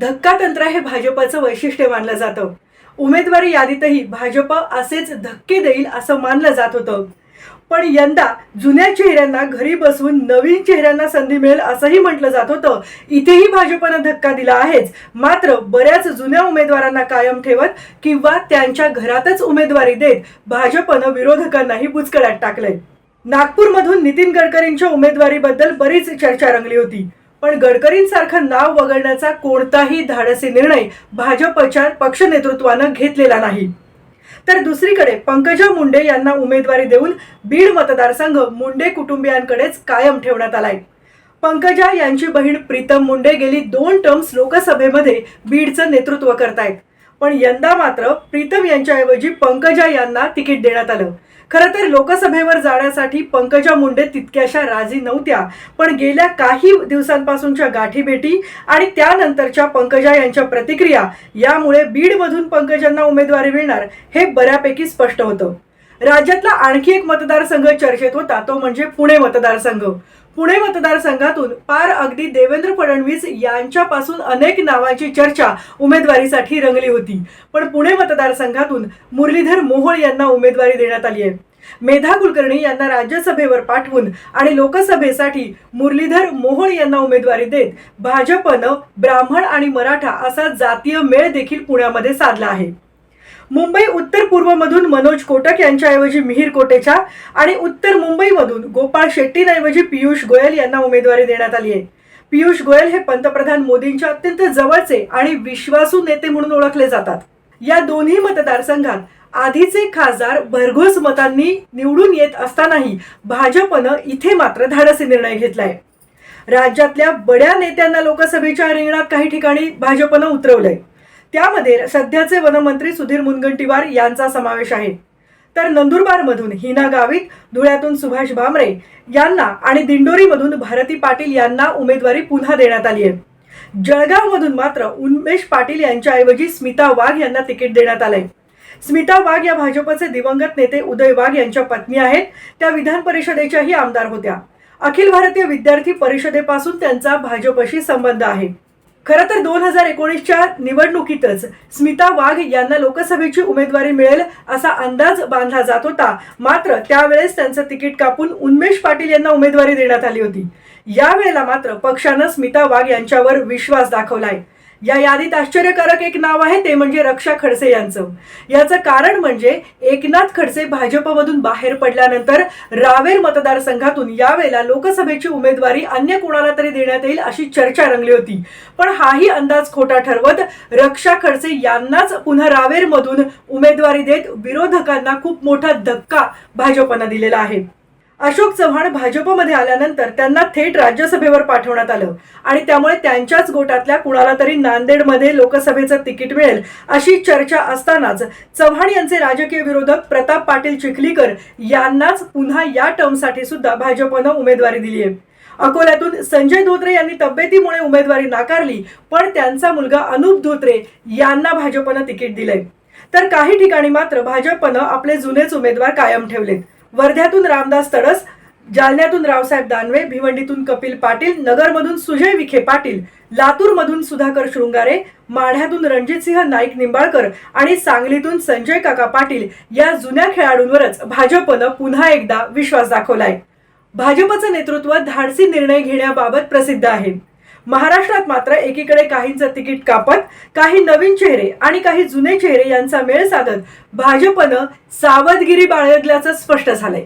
धक्का तंत्र हे भाजपचं वैशिष्ट्य मानलं जातं. उमेदवारी यादीतही भाजप असेच धक्के देईल असं मानलं जात होतं. पण यंदा जुन्या चेहऱ्यांना घरी बसून नवीन चेहऱ्यांना संधी मिळेल असंही म्हटलं जात होतं. इथेही भाजपनं धक्का दिला आहेच. मात्र बऱ्याच जुन्या उमेदवारांना कायम ठेवत किंवा त्यांच्या घरातच उमेदवारी देत भाजपनं विरोधकांनाही बुचकळ्यात टाकलंय. नागपूरमधून नितीन गडकरींच्या उमेदवारीबद्दल बरीच चर्चा रंगली होती. पण गडकरींसारखं नाव वगळण्याचा कोणताही धाडसी निर्णय भाजपच्या पक्ष नेतृत्वानं घेतलेला नाही. तर दुसरीकडे पंकजा मुंडे यांना उमेदवारी देऊन बीड मतदारसंघ मुंडे कुटुंबियांकडेच कायम ठेवण्यात आलाय. पंकजा यांची बहीण प्रीतम मुंडे गेली दोन टर्म्स लोकसभेमध्ये बीडचं नेतृत्व करतायत. पण यंदा मात्र प्रीतम यांच्याऐवजी पंकजा यांना तिकीट देण्यात आलं. खरं तर लोकसभेवर जाण्यासाठी पंकजा मुंडे तितक्याशा राजी नव्हत्या पण गेल्या काही दिवसांपासूनच्या गाठीभेटी आणि त्यानंतरच्या पंकजा यांच्या प्रतिक्रिया यामुळे बीडमधून पंकजांना उमेदवारी मिळणार हे बऱ्यापैकी स्पष्ट होतं. राज्यातला आणखी एक मतदारसंघ चर्चेत होता तो म्हणजे पुणे मतदारसंघ. पुणे मतदारसंघातून पार अगदी देवेंद्र फडणवीस यांच्यापासून अनेक नावांची चर्चा उमेदवारीसाठी रंगली होती. पण पुणे मतदारसंघातून मुरलीधर मोहोळ यांना उमेदवारी देण्यात आली आहे. मेधा कुलकर्णी यांना राज्यसभेवर पाठवून आणि लोकसभेसाठी मुरलीधर मोहोळ यांना उमेदवारी देत भाजपनं ब्राह्मण आणि मराठा असा जातीय मेळ देखील पुण्यामध्ये साधला आहे. मुंबई उत्तर पूर्वमधून मनोज कोटक यांच्याऐवजी मिहीर कोटेचा आणि उत्तर मुंबईमधून गोपाळ शेट्टींऐवजी पियुष गोयल यांना उमेदवारी देण्यात आली आहे. पियुष गोयल हे पंतप्रधान मोदींच्या अत्यंत जवळचे आणि विश्वासू नेते म्हणून ओळखले जातात. या दोन्ही मतदारसंघात आधीचे खासदार भरघोस मतांनी निवडून येत असतानाही भाजपनं इथे मात्र धाडसी निर्णय घेतलाय. राज्यातल्या बड्या नेत्यांना लोकसभेच्या रिंगणात काही ठिकाणी भाजपनं उतरवलंय. त्यामध्ये सध्याचे वनमंत्री सुधीर मुनगंटीवार यांचा समावेश आहे. तर नंदुरबारमधून हिना गावित धुळ्यातून सुभाष भामरे यांना आणि दिंडोरीमधून भारती पाटील यांना उमेदवारी पुन्हा देण्यात आली आहे जळगावमधून मात्र उन्मेष पाटील यांच्याऐवजी स्मिता वाघ यांना तिकीट देण्यात आलंय. स्मिता वाघ या भाजपचे दिवंगत नेते उदय वाघ यांच्या पत्नी आहेत. त्या विधान परिषदेच्याही आमदार होत्या. अखिल भारतीय विद्यार्थी परिषदेपासून त्यांचा भाजपशी संबंध आहे. खरं तर दोन हजार एकोणीसच्या निवडणुकीतच स्मिता वाघ यांना लोकसभेची उमेदवारी मिळेल असा अंदाज बांधला जात होता. मात्र त्यावेळेस त्यांचं तिकीट कापून उन्मेष पाटील यांना उमेदवारी देण्यात आली होती. यावेळेला मात्र पक्षानं स्मिता वाघ यांच्यावर विश्वास दाखवलाय. या यादीत आश्चर्यकारक एक नाव आहे ते म्हणजे रक्षा खडसे यांचं. याचं कारण म्हणजे एकनाथ खडसे भाजपमधून बाहेर पडल्यानंतर रावेर मतदारसंघातून यावेळेला लोकसभेची उमेदवारी अन्य कोणाला तरी देण्यात येईल अशी चर्चा रंगली होती. पण हाही अंदाज खोटा ठरवत रक्षा खडसे यांनाच पुन्हा रावेरमधून उमेदवारी देत विरोधकांना खूप मोठा धक्का भाजपनं दिलेला आहे. अशोक चव्हाण भाजपमध्ये आल्यानंतर त्यांना थेट राज्यसभेवर पाठवण्यात आलं. आणि त्यामुळे त्यांच्याच गोटातल्या कुणाला तरी नांदेडमध्ये लोकसभेचं तिकीट मिळेल अशी चर्चा असतानाच चव्हाण यांचे राजकीय विरोधक प्रताप पाटील चिखलीकर यांनाच पुन्हा या टर्मसाठी सुद्धा भाजपनं उमेदवारी दिली आहे. अकोल्यातून संजय धोत्रे यांनी तब्येतीमुळे उमेदवारी नाकारली पण त्यांचा मुलगा अनुप धोत्रे यांना भाजपनं तिकीट दिलंय. तर काही ठिकाणी मात्र भाजपनं आपले जुनेच उमेदवार कायम ठेवलेत. वर्ध्यातून रामदास तडस जालन्यातून रावसाहेब दानवे भिवंडीतून कपिल पाटील नगरमधून सुजय विखे पाटील लातूरमधून सुधाकर शृंगारे माढ्यातून रणजितसिंह नाईक निंबाळकर आणि सांगलीतून संजय काका पाटील या जुन्या खेळाडूंवरच भाजपनं पुन्हा एकदा विश्वास दाखवलाय. भाजपचं नेतृत्व धाडसी निर्णय घेण्याबाबत प्रसिद्ध आहे. महाराष्ट्रात मात्र एकीकडे काहींचं तिकीट कापत काही नवीन चेहरे आणि काही जुने चेहरे यांचा मेळ साधत भाजपनं सावधगिरी बाळगल्याचं स्पष्ट झालंय.